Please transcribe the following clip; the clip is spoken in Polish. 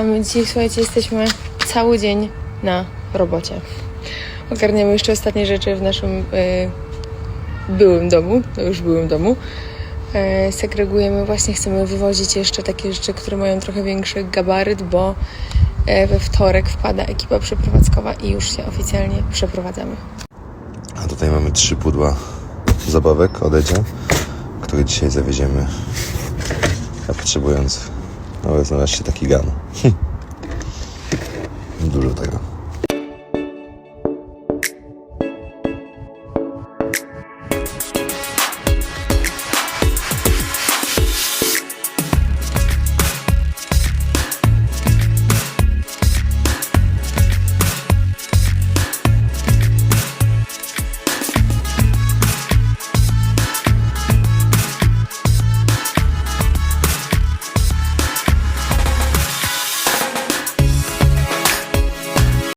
A my dzisiaj, słuchajcie, jesteśmy cały dzień na robocie. Ogarniamy jeszcze ostatnie rzeczy w naszym y, byłym domu, to już byłym domu. E, segregujemy, właśnie chcemy wywozić jeszcze takie rzeczy, które mają trochę większy gabaryt, bo e, we wtorek wpada ekipa przeprowadzkowa i już się oficjalnie przeprowadzamy. A tutaj mamy trzy pudła zabawek od które dzisiaj zawieziemy dla potrzebujących. No, znalazł się taki gan. Dużo tego.